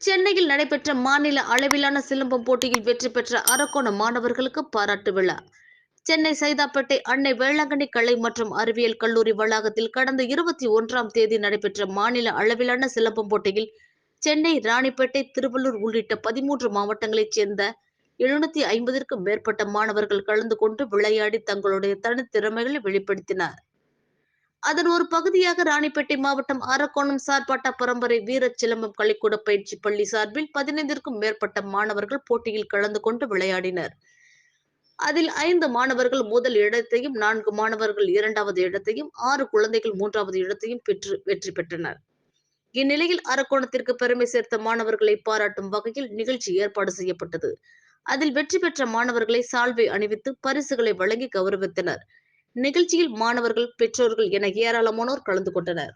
சென்னையில் நடைபெற்ற மாநில அளவிலான சிலம்பம் போட்டியில் வெற்றி பெற்ற அரக்கோண மாணவர்களுக்கு பாராட்டு விழா. சென்னை சைதாப்பேட்டை அன்னை வேளாங்கண்ணி கலை மற்றும் அறிவியல் கல்லூரி வளாகத்தில் கடந்த இருபத்தி ஒன்றாம் தேதி நடைபெற்ற மாநில அளவிலான சிலம்பம் போட்டியில் சென்னை ராணிப்பேட்டை திருவள்ளூர் உள்ளிட்ட பதிமூன்று மாவட்டங்களைச் சேர்ந்த எழுநூத்தி ஐம்பதிற்கும் மேற்பட்ட மாணவர்கள் கலந்து கொண்டு விளையாடி தங்களுடைய தனித்திறமைகளை வெளிப்படுத்தினர். அதன் ஒரு பகுதியாக ராணிப்பேட்டை மாவட்டம் அரக்கோணம் சார்பாட்ட பரம்பரை வீரச்சிலம்பம் கலைக்கூட பயிற்சி பள்ளி சார்பில் பதினைந்திற்கும் மேற்பட்ட மாணவர்கள் போட்டியில் கலந்து கொண்டு விளையாடினர். அதில் ஐந்து மாணவர்கள் முதல் இடத்தையும் நான்கு மாணவர்கள் இரண்டாவது இடத்தையும் ஆறு குழந்தைகள் மூன்றாவது இடத்தையும் பெற்று வெற்றி பெற்றனர். இந்நிலையில் அரக்கோணத்திற்கு பெருமை சேர்த்த மாணவர்களை பாராட்டும் வகையில் நிகழ்ச்சி ஏற்பாடு செய்யப்பட்டது. அதில் வெற்றி பெற்ற மாணவர்களை சால்வை அணிவித்து பரிசுகளை வழங்கி கௌரவித்தனர். நிகழ்ச்சியில் மாணவர்கள் பெற்றோர்கள் என ஏராளமானோர் கலந்து கொண்டனர்.